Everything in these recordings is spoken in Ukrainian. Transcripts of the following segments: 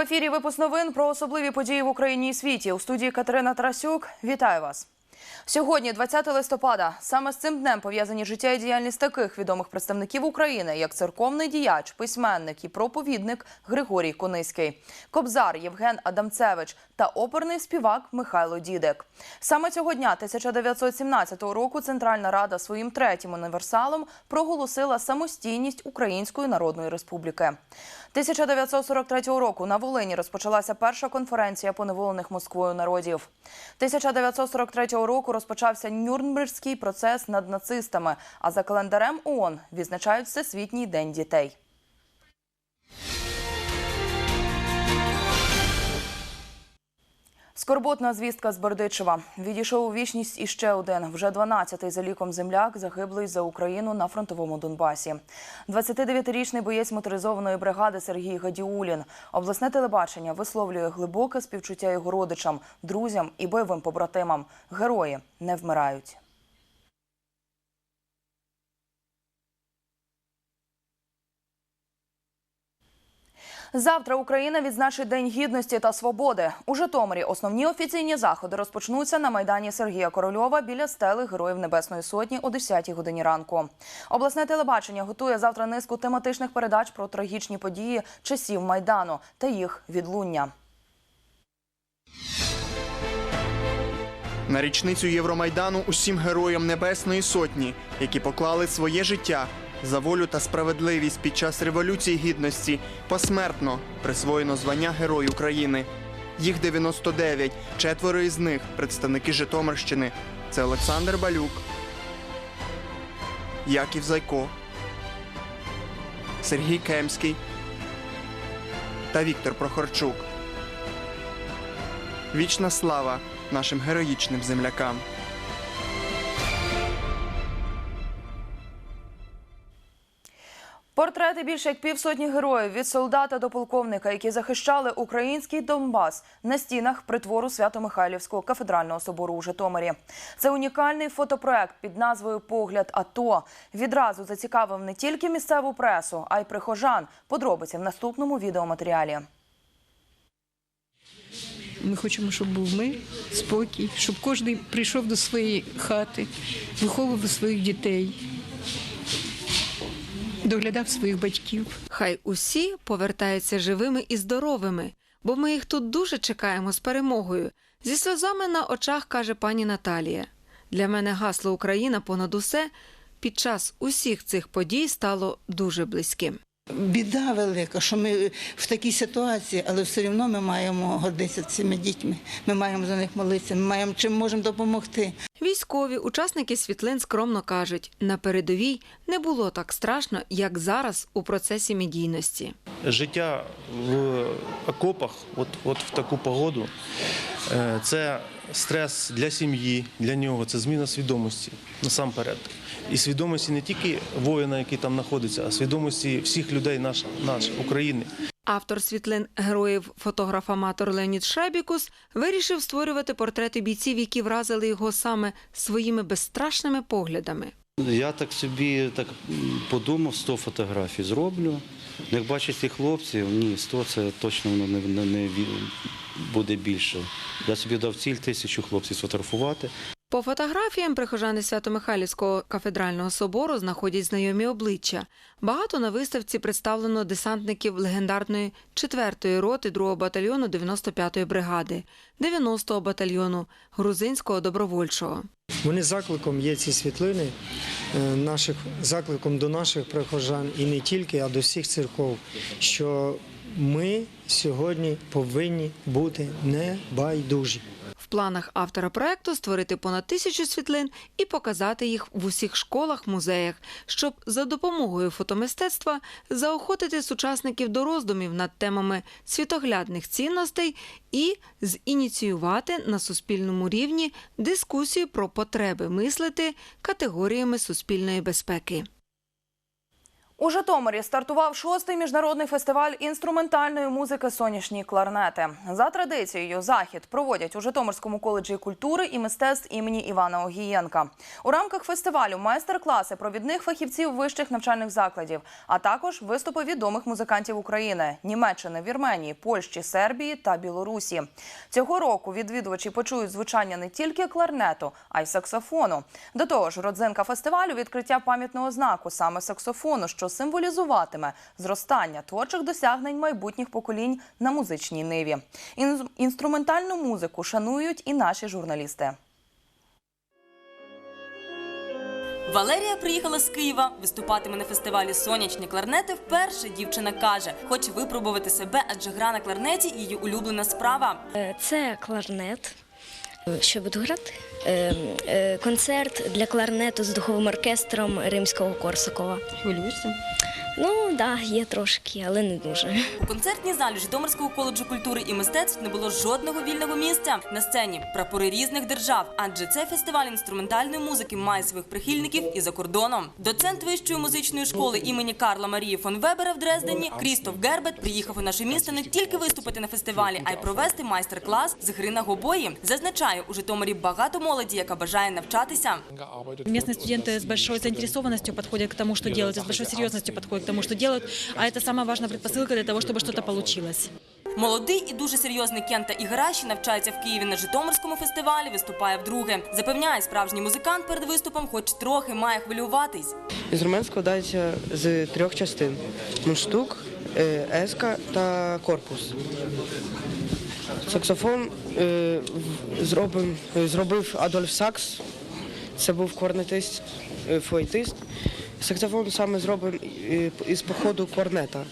ефірі випуск новин про особливі події в Україні і світі. У студії Катерина Тарасюк. Вітаю вас. Сьогодні, 20 листопада, саме з цим днем пов'язані життя і діяльність таких відомих представників України, як церковний діяч, письменник і проповідник Григорій Кониський, кобзар Євген Адамцевич та оперний співак Михайло Дідек. Саме цього дня 1917 року Центральна Рада своїм третім універсалом проголосила самостійність Української Народної Республіки. 1943 року на Волині розпочалася перша конференція поневолених Москвою народів. 1943 року розпочався Нюрнбергський процес над нацистами, а за календарем ООН відзначають Всесвітній день дітей. Скорботна звістка з Бердичева. Відійшов у вічність іще один, вже 12-й за ліком земляк, загиблий за Україну на фронтовому Донбасі. 29-річний боєць моторизованої бригади Сергій Гадіулін. Обласне телебачення висловлює глибоке співчуття його родичам, друзям і бойовим побратимам. Герої не вмирають. Завтра Україна відзначить День гідності та свободи. У Житомирі основні офіційні заходи розпочнуться на майдані Сергія Корольова біля стели Героїв Небесної Сотні о 10 годині ранку. Обласне телебачення готує завтра низку тематичних передач про трагічні події часів майдану та їх відлуння. На річницю Євромайдану усім героям Небесної Сотні, які поклали своє життя за волю та справедливість під час Революції Гідності, посмертно присвоєно звання Герой України. Їх 99, четверо із них представники Житомирщини. Це Олександр Балюк, Яків Зайко, Сергій Кемський та Віктор Прохорчук. Вічна слава нашим героїчним землякам. Портрети більше як півсотні героїв від солдата до полковника, які захищали український Донбас на стінах притвору Свято-Михайлівського кафедрального собору у Житомирі. Це унікальний фотопроект під назвою Погляд АТО. Відразу зацікавив не тільки місцеву пресу, а й прихожан. Подробиці в наступному відеоматеріалі. Ми хочемо, щоб був мир, спокій, щоб кожен прийшов до своєї хати, виховував своїх дітей, доглядав своїх батьків. Хай усі повертаються живими і здоровими, бо ми їх тут дуже чекаємо з перемогою. Зі сльозами на очах каже пані Наталія. Для мене гасло Україна понад усе під час усіх цих подій стало дуже близьким. Біда велика, що ми в такій ситуації, але все одно ми маємо гордитися цими дітьми. Ми маємо за них молитися, ми маємо чим можемо допомогти. Військові учасники світлин скромно кажуть, на передовій не було так страшно, як зараз у процесі медійності. життя в окопах, от, от в таку погоду, е, це стрес для сім'ї, для нього, це зміна свідомості насамперед. І свідомості не тільки воїна, який там знаходиться, а свідомості всіх людей наш, наш, України. Автор світлин героїв, фотограф-аматор Леонід Шебікус вирішив створювати портрети бійців, які вразили його саме своїми безстрашними поглядами. Я так собі так подумав, 100 фотографій зроблю. Як бачите хлопців, ні, 100 це точно воно не, не, не буде більше. Я собі дав ціль тисячу хлопців сфотографувати. По фотографіям прихожани Свято-Михайлівського кафедрального собору знаходять знайомі обличчя. Багато на виставці представлено десантників легендарної 4-ї роти 2-го батальйону 95-ї бригади, 90-го батальйону грузинського добровольчого. Вони закликом є ці світлини, наших закликом до наших прихожан і не тільки, а до всіх церков, що ми сьогодні повинні бути небайдужі. Планах автора проекту створити понад тисячу світлин і показати їх в усіх школах, музеях, щоб за допомогою фотомистецтва заохотити сучасників до роздумів над темами світоглядних цінностей і зініціювати на суспільному рівні дискусію про потреби мислити категоріями суспільної безпеки. У Житомирі стартував шостий міжнародний фестиваль інструментальної музики Сонячні кларнети. За традицією, захід проводять у Житомирському коледжі культури і мистецтв імені Івана Огієнка. У рамках фестивалю майстер-класи провідних фахівців вищих навчальних закладів, а також виступи відомих музикантів України, Німеччини, Вірменії, Польщі, Сербії та Білорусі. Цього року відвідувачі почують звучання не тільки кларнету, а й саксофону. До того ж, родзинка фестивалю відкриття пам'ятного знаку саме саксофону, що символізуватиме зростання творчих досягнень майбутніх поколінь на музичній ниві. Ін- Інструментальну музику шанують і наші журналісти. Валерія приїхала з Києва, виступатиме на фестивалі Сонячні кларнети. Вперше дівчина каже, хоче випробувати себе, адже гра на кларнеті її улюблена справа. Е, Це кларнет. Що буду грати? Е, е, Концерт для кларнету з духовим оркестром римського Корсакова. Хвилюєшся? Ну, так, да, є трошки, але не дуже. У концертній залі Житомирського коледжу культури і мистецтв не було жодного вільного місця. На сцені прапори різних держав, адже цей фестиваль інструментальної музики має своїх прихильників і за кордоном. Доцент вищої музичної школи імені Карла Марії фон Вебера в Дрездені Крістоф Гербет приїхав у наше місто не тільки виступити на фестивалі, а й провести майстер-клас з гри на гобої. Зазначає, у Житомирі багато молоді, яка бажає навчатися. Местные студенты с большой заинтересованностью подходят к тому, что делают, и с большой серьезностью подходят к тому, что делают, а это самая важная предпосылка для того, чтобы что-то получилось. Молодий і дуже серйозний Кента Іграші навчається в Києві на Житомирському фестивалі, виступає вдруге. Запевняє, справжній музикант перед виступом, хоч трохи має хвилюватись. Інструмент складається з трьох частин: мундштук, е, еска та корпус. Саксофон е, в- зробив, зробив Адольф Сакс. Це був корнетист, е, флейтист. Саксофон саме е, із походу корнета.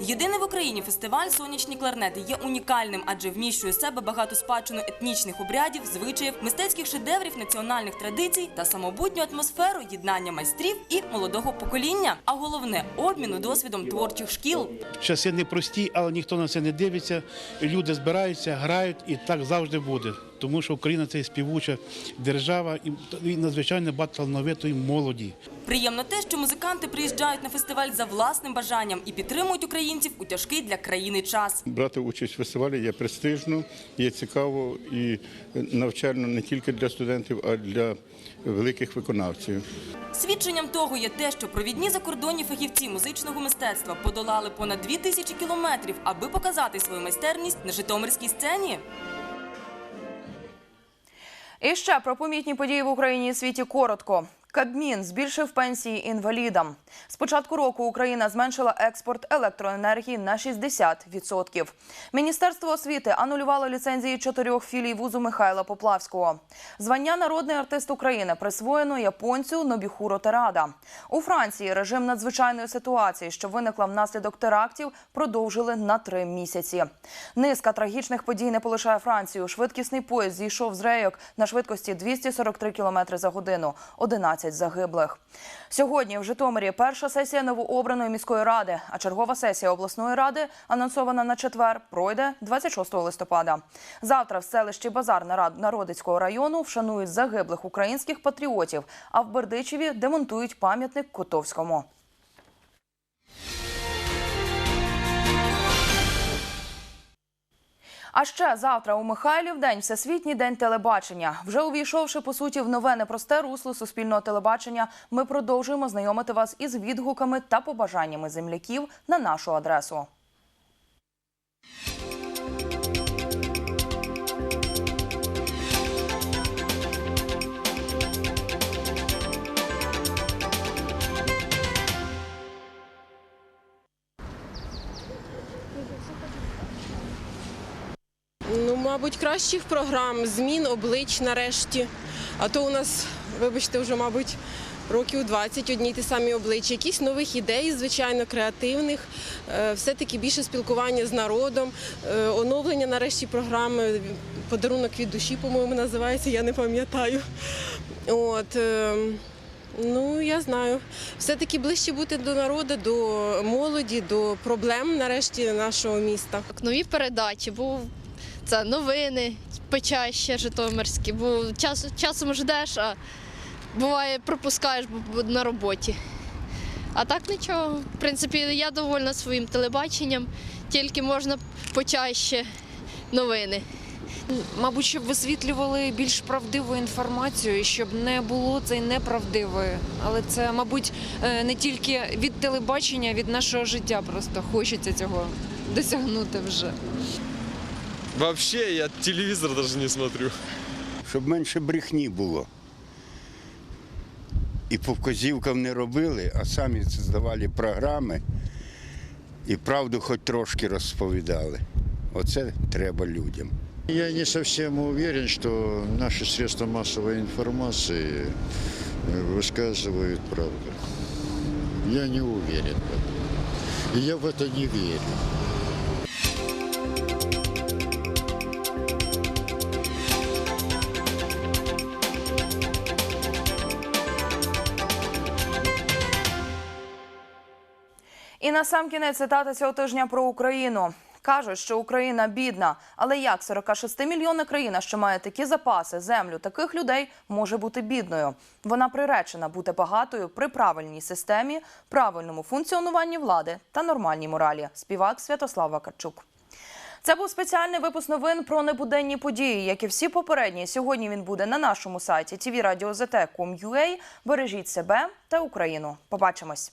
Єдиний в Україні фестиваль Сонячні кларнети є унікальним, адже вміщує в себе багато спадщину етнічних обрядів, звичаїв, мистецьких шедеврів, національних традицій та самобутню атмосферу єднання майстрів і молодого покоління. А головне обміну досвідом творчих шкіл. Часи непрості, але ніхто на це не дивиться. Люди збираються, грають, і так завжди буде. Тому що Україна це співуча держава і, надзвичайно багато талановитої молоді. Приємно те, що музиканти приїжджають на фестиваль за власним бажанням і підтримують українців у тяжкий для країни час. Брати участь в фестивалі є престижно, є цікаво і навчально не тільки для студентів, а й для великих виконавців. Свідченням того є те, що провідні закордонні фахівці музичного мистецтва подолали понад дві тисячі кілометрів, аби показати свою майстерність на житомирській сцені. І ще про помітні події в Україні і світі коротко. Кабмін збільшив пенсії інвалідам. З початку року Україна зменшила експорт електроенергії на 60%. Міністерство освіти анулювало ліцензії чотирьох філій вузу Михайла Поплавського. Звання народний артист України присвоєно японцю Нобіхуро Терада. У Франції режим надзвичайної ситуації, що виникла внаслідок терактів, продовжили на три місяці. Низка трагічних подій не полишає Францію. Швидкісний поїзд зійшов з рейок на швидкості 243 км за годину. 11 загиблих. Сьогодні в Житомирі перша сесія новообраної міської ради, а чергова сесія обласної ради, анонсована на четвер, пройде 26 листопада. Завтра в селищі Базар Народицького району вшанують загиблих українських патріотів, а в Бердичеві демонтують пам'ятник Котовському. А ще завтра у Михайлів день Всесвітній день телебачення. Вже увійшовши по суті в нове непросте русло суспільного телебачення, ми продовжуємо знайомити вас із відгуками та побажаннями земляків на нашу адресу. Ну, мабуть, кращих програм, змін облич нарешті. А то у нас, вибачте, вже, мабуть, років 20 одні ті самі обличчя. Якісь нових ідей, звичайно, креативних, Е, все-таки більше спілкування з народом, Е, оновлення нарешті програми Подарунок від душі, по-моєму, називається, я не пам'ятаю. От. е, Ну, я знаю. Все-таки ближче бути до народу, до молоді, до проблем нарешті нашого міста. Нові передачі, був це новини печаще житомирські, бо час, часом ждеш, а буває пропускаєш бо- на роботі. А так нічого. В принципі, я довольна своїм телебаченням, тільки можна почаще новини. Мабуть, щоб висвітлювали більш правдиву інформацію, щоб не було цієї неправдивої. Але це, мабуть, е, не тільки від телебачення, а від нашого життя просто хочеться цього досягнути вже. Вообще я телевизор даже не смотрю. Щоб менше брехні було. І по вказівкам не робили, а самі здавали програми і правду хоч трошки розповідали. Оце треба людям. Я не совсем уверен, что наши средства массовой информации э, высказывают правду. Я не уверен в этом. И я в это не верю. І на сам кінець цитата цього тижня про Україну. Кажуть, що Україна бідна, але як 46-мільйонна країна, що має такі запаси, землю, таких людей може бути бідною. Вона приречена бути багатою при правильній системі, правильному функціонуванні влади та нормальній моралі. Співак Святослав Вакарчук. Це був спеціальний випуск новин про небуденні події, як і всі попередні. Сьогодні він буде на нашому сайті tvradio.zt.com.ua. Бережіть себе та Україну. Побачимось.